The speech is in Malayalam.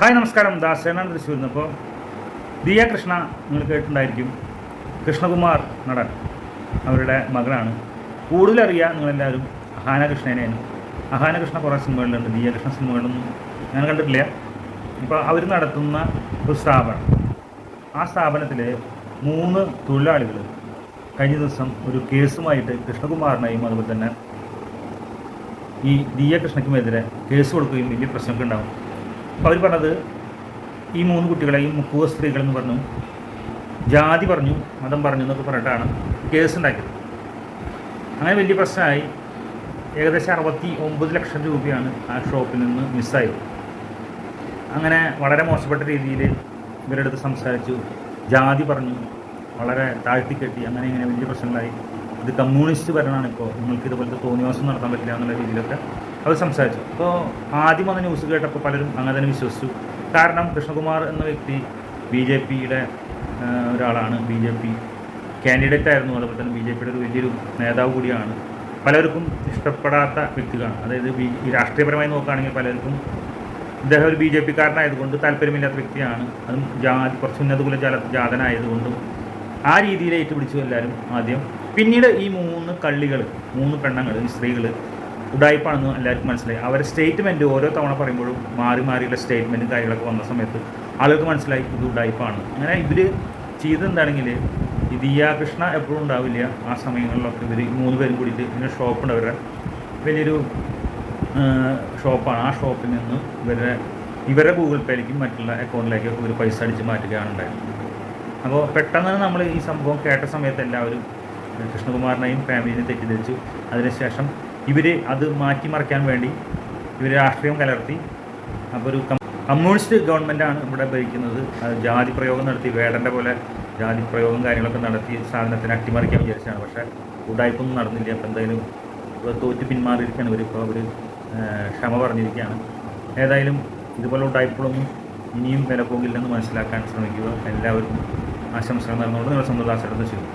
ഹായ് നമസ്കാരം. ദാസേനാണ് തൃശ്ശൂരിൽ നിന്ന്. അപ്പോൾ ദിയ കൃഷ്ണ നിങ്ങൾ കേട്ടിട്ടുണ്ടായിരിക്കും. കൃഷ്ണകുമാർ നടൻ അവരുടെ മകളാണ്. കൂടുതലറിയാം നിങ്ങളെല്ലാവരും അഹാന കൃഷ്ണനെയാണ് അഹാന കൃഷ്ണ കുറേ സിനിമകളിലുണ്ട്. ദിയ കൃഷ്ണ സിനിമകളൊന്നും ഞാൻ കണ്ടിട്ടില്ല. ഇപ്പോൾ അവർ നടത്തുന്ന ഒരു സ്ഥാപനം. ആ സ്ഥാപനത്തിൽ മൂന്ന് തൊഴിലാളികൾ കഴിഞ്ഞ ദിവസം ഒരു കേസുമായിട്ട് കൃഷ്ണകുമാറിനെയും അതുപോലെ തന്നെ ഈ ദിയ കൃഷ്ണയ്ക്കുമെതിരെ കേസ് കൊടുക്കുകയും വലിയ പ്രശ്നമൊക്കെ ഉണ്ടാവും. അവർ പറഞ്ഞത് ഈ മൂന്ന് കുട്ടികളെയും മുക്കുവ സ്ത്രീകളെന്ന് പറഞ്ഞു. ജാതി പറഞ്ഞു മതം പറഞ്ഞു എന്നൊക്കെ പറഞ്ഞിട്ടാണ് കേസ് ഉണ്ടാക്കിയത്. അങ്ങനെ വലിയ പ്രശ്നമായി ഏകദേശം അറുപത്തി ഒമ്പത് ലക്ഷം രൂപയാണ് ആ ഷോപ്പിൽ നിന്ന് മിസ്സായത്. അങ്ങനെ വളരെ മോശപ്പെട്ട രീതിയിൽ ഇവരുടെ അടുത്ത് സംസാരിച്ചു ജാതി പറഞ്ഞു വളരെ താഴ്ത്തിക്കെട്ടി അങ്ങനെ ഇങ്ങനെ വലിയ പ്രശ്നങ്ങളായി. ഇത് കമ്മ്യൂണിസ്റ്റ് ഭരണമാണ് ഇപ്പോൾ. നിങ്ങൾക്ക് ഇതുപോലത്തെ തോന്നിവാസം നടത്താൻ പറ്റില്ല എന്നുള്ള രീതിയിലൊക്കെ അവർ സംസാരിച്ചു. അപ്പോൾ ആദ്യം വന്ന ന്യൂസ് കേട്ടപ്പോൾ പലരും അങ്ങനെ തന്നെ വിശ്വസിച്ചു. കാരണം കൃഷ്ണകുമാർ എന്ന വ്യക്തി ബി ജെ പിയുടെ ഒരാളാണ്. ബി ജെ പി കാൻഡിഡേറ്റ് ആയിരുന്നു. അതുപോലെ തന്നെ ബി ജെ പിയുടെ ഒരു വലിയൊരു നേതാവ് കൂടിയാണ്. പലർക്കും ഇഷ്ടപ്പെടാത്ത വ്യക്തികളാണ്. അതായത് ബി രാഷ്ട്രീയപരമായി നോക്കുകയാണെങ്കിൽ പലർക്കും ഇദ്ദേഹം ഒരു ബി ജെ പിക്കാരനായതുകൊണ്ട് താല്പര്യമില്ലാത്ത വ്യക്തിയാണ്. അതും ജാതി കുറച്ച് ഉന്നതകുല ജാല ജാതനായതുകൊണ്ടും ആ രീതിയിൽ ഏറ്റുപിടിച്ചു എല്ലാവരും ആദ്യം. പിന്നീട് ഈ മൂന്ന് കള്ളികൾ മൂന്ന് പെണ്ണങ്ങൾ സ്ത്രീകൾ ഉടായ്പാണെന്ന് എല്ലാവർക്കും മനസ്സിലായി. അവരുടെ സ്റ്റേറ്റ്മെന്റ് ഓരോ തവണ പറയുമ്പോഴും മാറി മാറിയുള്ള സ്റ്റേറ്റ്മെന്റും കാര്യങ്ങളൊക്കെ വന്ന സമയത്ത് ആളുകൾക്ക് മനസ്സിലായി ഇത് ഉടായ്പാണ് അങ്ങനെ ഇവർ ചെയ്തെന്താണെങ്കിൽ ഈ കൃഷ്ണ എപ്പോഴും ഉണ്ടാവില്ല ആ സമയങ്ങളിലൊക്കെ ഇവർ മൂന്ന് പേരും കൂടിയിട്ട് ഇങ്ങനെ ഷോപ്പുണ്ട് അവരുടെ വലിയൊരു ഷോപ്പാണ് ആ ഷോപ്പിൽ നിന്ന് ഇവരുടെ ഇവരുടെ ഗൂഗിൾ പേയിലേക്കും മറ്റുള്ള അക്കൗണ്ടിലേക്ക് ഒരു പൈസ അടിച്ച് മാറ്റുകയാണ് ഉണ്ടായത്. അപ്പോൾ പെട്ടെന്ന് നമ്മൾ ഈ സംഭവം കേട്ട സമയത്ത് എല്ലാവരും കൃഷ്ണകുമാറിനെയും ഫാമിലിനെയും തെറ്റിദ്ധരിച്ചു അതിനുശേഷം ഇവർ അത് മാറ്റിമറിക്കാൻ വേണ്ടി ഇവർ രാഷ്ട്രീയം കലർത്തി. അപ്പോൾ ഒരു കമ്മ്യൂണിസ്റ്റ് ഗവൺമെന്റാണ് ഇവിടെ ഭരിക്കുന്നത്. ജാതി പ്രയോഗം നടത്തി വേടന്റെ പോലെ ജാതി പ്രയോഗം കാര്യങ്ങളൊക്കെ നടത്തി സാധനത്തിന് അട്ടിമറിക്കാൻ വിചാരിച്ചാണ്. പക്ഷേ ഉടായ്പൊന്നും നടന്നില്ല. അപ്പോൾ എന്തായാലും ഇപ്പോൾ തോറ്റ് പിന്മാറിയിരിക്കുകയാണ് ഇവരിപ്പോൾ അവർ ക്ഷമ പറഞ്ഞിരിക്കുകയാണ്. ഏതായാലും ഇതുപോലെ ഉടായ്പകളൊന്നും ഇനിയും വില പോകില്ലെന്ന് മനസ്സിലാക്കാൻ ശ്രമിക്കുക. എല്ലാവരും ആശംസകൾ നടന്നുകൊണ്ട് നിങ്ങൾ സ്വന്തം ദാസെടുത്ത് ചെയ്തു